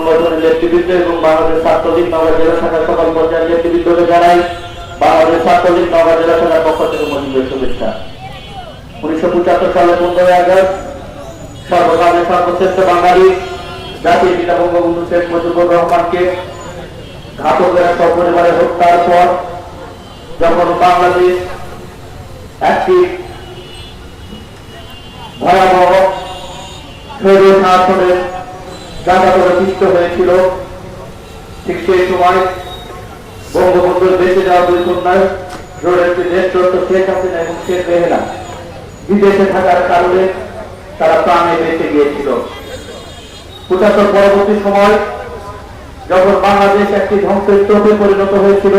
সংগঠনের নেতৃবৃন্দ এবং বাংলাদেশ ছাত্রলীগ নগর জেলা শাখার সকল পর্যায়ের নেতৃবৃন্দকে জানাই বাংলাদেশ ছাত্রলীগ নগর জেলা শাখার পক্ষ থেকে মজিবের শুভেচ্ছা। উনিশশো পঁচাত্তর সালে পনেরোই আগস্ট সর্বকালের সর্বশ্রেষ্ঠ বাঙালি, জাতির পিতা বঙ্গবন্ধু শেখ মুজিবুর রহমানকে ঘাতকেরা সপরিবারে হত্যার পর যখন বাংলাদেশ একটি ভয়াবহ শাসনের জাঁকাতলে পিষ্ট হয়েছিল। ঠিক সেই সময় বঙ্গবন্ধুর বেঁচে যাওয়া দুই কন্যায় রয়েছে চর্চ শেখ হাসিনা এবং শেখ রেহেনা বিদেশে থাকার কারণে তারা প্রাণে বেঁচে গিয়েছিল। পঁচাত্তর পরবর্তী সময় যখন বাংলাদেশ একটি ধ্বংসের স্তূপে পরিণত হয়েছিল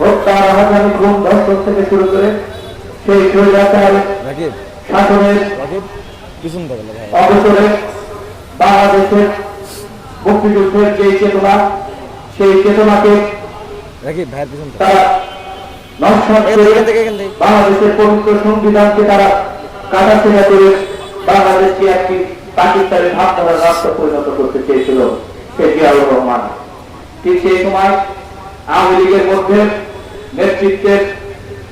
হত্যা রাহাজানি খুন ধর্ষণ থেকে শুরু করে সেই স্বৈরাচার শাসনের অবসরে বাংলাদেশের মুক্তিযুদ্ধের যে চেতনা সেই চেতনাকে তারা বাংলাদেশের পবিত্র সংবিধানকে তারা কাটাছেড়া করে বাংলাদেশকে একটি পাকিস্তানের ভাবধারার রাষ্ট্র পরিণত করতে চেয়েছিল সে জিয়াউর রহমান। ঠিক সেই সময় আওয়ামী লীগের মধ্যে নেতৃত্বের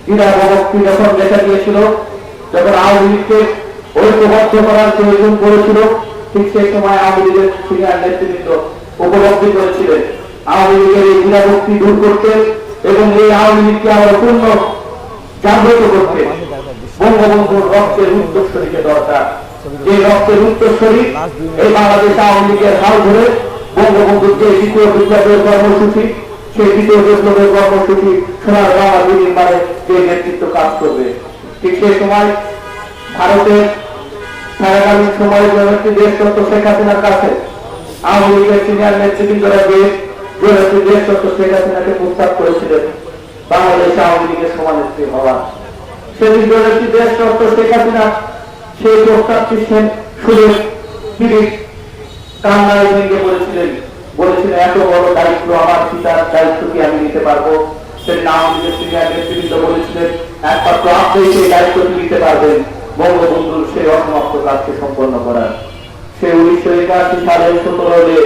দ্বিধা ভক্তি যখন দেখা গিয়েছিল যখন আওয়ামী লীগকে ঐক্যবদ্ধ করার প্রয়োজন পড়েছিল ঠিক সেই সময় আওয়ামী সিনিয়র নেতৃবৃন্দ উপলব্ধি করেছিলেন। আওয়ামী লীগের এই দ্বিধা ভক্তি দূর করতে এবং এই আওয়ামী লীগকে আবার পূর্ণ জাগ্রত করতে বঙ্গবন্ধুর রক্তের উত্তরস্বরীকে দরকার। যে রক্তের উত্তরস্বরী এই বাংলাদেশ আওয়ামী লীগের হাল ধরে বঙ্গবন্ধুর যে দ্বিতীয় বিপ্লবের কর্মসূচি, সেই দ্বিতীয় বিপ্লবের কর্মসূচি সোনার বাংলা যে নেতৃত্ব কাজ করবে, ঠিক সেই সময় ভারতের থাকাকালীন সময়ে জনপ্রিয় দেশ তত্ত্ব শেখ হাসিনার কাছে আওয়ামী লীগের সিনিয়র নেতৃবৃন্দরা যে জনপ্রিয় দেশ তত্ত্ব শেখ হাসিনাকে প্রস্তাব করেছিলেন। বাংলাদেশ আওয়ামী লীগের সমানেত্রী হওয়ার। সেদিন জনপ্রিয় দেশ তত্ত্ব শেখ হাসিনা সেই প্রস্তাবটি শুনে তিনি কান্নায় ভেঙে বলেছিলেন বলেছিলেন, এত বড় দায়িত্ব আমার, পিতার দায়িত্ব কি আমি নিতে পারব? সেদিন আওয়ামী লীগের সিনিয়র নেতৃবৃন্দ বলেছিলেন, একমাত্র আপনি সেই দায়িত্বটি নিতে পারবেন? বঙ্গবন্ধুর সেই অসমাপ্ত কাজকে সম্পন্ন করার। সে উনিশশো একাশি সালের সতেরো মে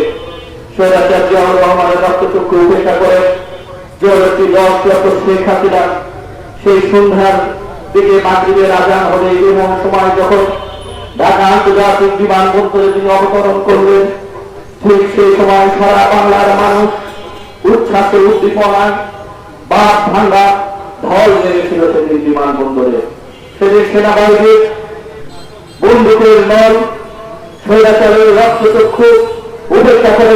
স্বৈরাচার রহমানের রক্তচক্ষু উপেক্ষা করে সময় যখন ঠিক সেই সময় সারা বাংলার মানুষ উচ্ছ্বাসে উদ্দীপনায় বাদ ভাঙ্গা ঢল লেগেছিল সেদিন বিমানবন্দরে। সেনাবাহিনীর বন্দুকের নল স্বৈরাচারের রক্তচক্ষু উপেক্ষা করে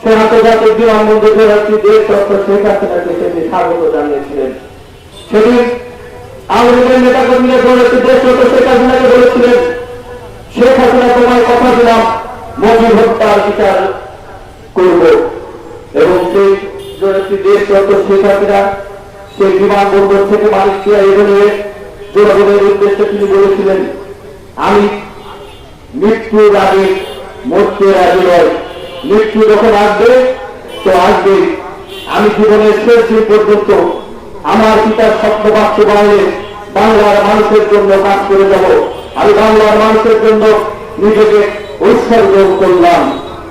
সে আন্তর্জাতিক বিমানবন্দরে একটি দেশ তত্ত্ব শেখ হাসিনাকে তোমায় কথা দিলাম, মজুর হত্যার বিচার করব। এবং সেই দেশ তত্ত্ব শেখ হাসিনা সেই বিমানবন্দর থেকে মালয়েশিয়া এগোলে জনগণের উদ্দেশ্যে তিনি বলেছিলেন, আমি মৃত্যুর আগে মরতে রাজি নয় মৃত্যু যখন আসবে, তো আসবে আমি জীবনের শেষ দিন পর্যন্ত আমার পিতার স্বপ্ন বাস্তবায়নে বাংলার মানুষের জন্য কাজ করে যাব। আমি বাংলার মানুষের জন্য নিজেকে উৎসর্গ করলাম।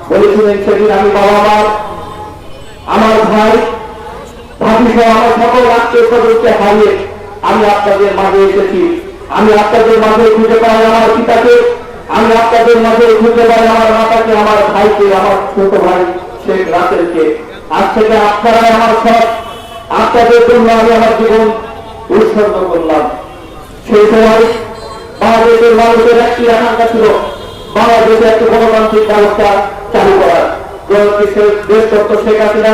বলেছিলেন সেদিন আমি বাবা মা আমার ভাই আমি আপনাদের মাঝে খুঁজে পাই আমার পিতাকে। আমি আপনাদের মাঝে খুঁজে পাই আমার মাতাকে, আমার ভাইকে, আমার ছোট ভাই শেখ রাসেলকে আজ থেকে আপনারাই আমার সব। আপনাদের জন্য আমি আমার জীবন উৎসর্গ করলাম। সেই সময় বাংলাদেশের মানুষের একটি আকাঙ্ক্ষা ছিল বাংলাদেশে একটি গণতান্ত্রিক ব্যবস্থা চালু করার। দেশ তত্ত্ব শেখ হাসিনা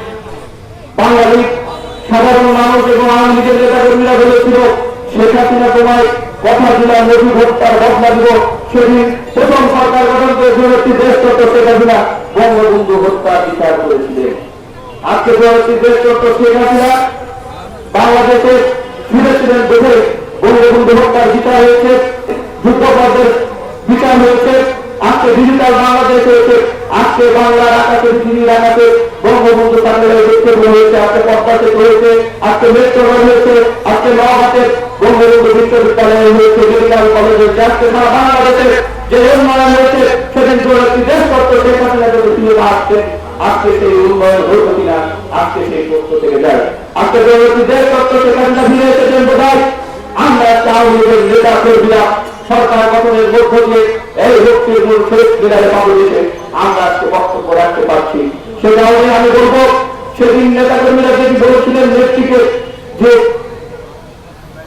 মে বাঙালি সাধারণ মানুষ এবং আওয়ামী লীগের নেতা কর্মীরা বলেছিল, শেখ হাসিনা তোমায় কথা দিলাম নদী হত্যার বদলা দিব। সেদিন প্রথম সরকার গঠন করেছিল হাসিনা বঙ্গবন্ধু হত্যা বিচার করেছিলেন। আজকে দেশ শেখ হাসিনা বাংলাদেশে ফিরেছিলেন দেখে বঙ্গবন্ধু হত্যার বিচার হয়েছে বিচার হয়েছে, আজকে ডিজিটাল বাংলাদেশ হয়েছে, আজকে বাংলার আকাশে আকাশে বঙ্গবন্ধু দেখতে হয়েছে, আজকে পদ্মা হয়েছে আজকে মেট্রো হয়েছে, আজকে নবাতে বঙ্গবন্ধু বিশ্ববিদ্যালয় হয়েছে মেডিকেল কলেজ আজকে সারা বাংলাদেশে। যে উন্নয়ন হয়েছে, সেদিন একটি দেশ তত্ত্ব শেখ হাসিনা যদি ফিরে আজকে সেই উন্নয়ন হতো কিনা, আজকে সেই তথ্য থেকে যায়। আজকে একটি দেশ শেখ হাসিনা ফিরে এসেছেন বোধহয়। আমরা আওয়ামী নেতা কর্মীরা সরকার গঠনের মধ্য দিয়ে এই ভক্তির মূল শহীদ মিনারে বাংলাদেশে আমরা আজকে বক্তব্য রাখতে পারছি। সে আমি বলব সেদিন নেতা কর্মীরা যেটি বলেছিলেন নেত্রীকে যে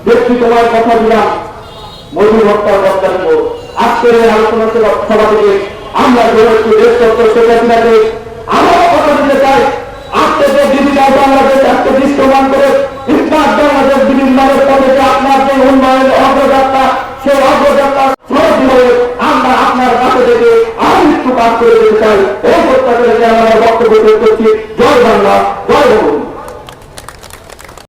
ব্যক্তি তোমার কথা দিলাম মধু হত্যার বদলা দিব, আজকের এই আলোচনা সভা- থেকে আমরা জেনেছি দেশ তত্ত্ব শেখ হাসিনাকে আমার কথা দিতে চাই, আজকে যে ডিজিটাল বাংলাদেশ, আজকে দৃশ্যমান করে স্মার্ট বাংলাদেশ পথে যে আপনার যে উন্নয়ন, অগ্রযাত্রা, সেই অগ্রযাত্রা আমরা আপনার কাছে থেকে আর একটু কাজ করে দিতে চাই। এই প্রত্যাশা আমরা বক্তব্য করছি।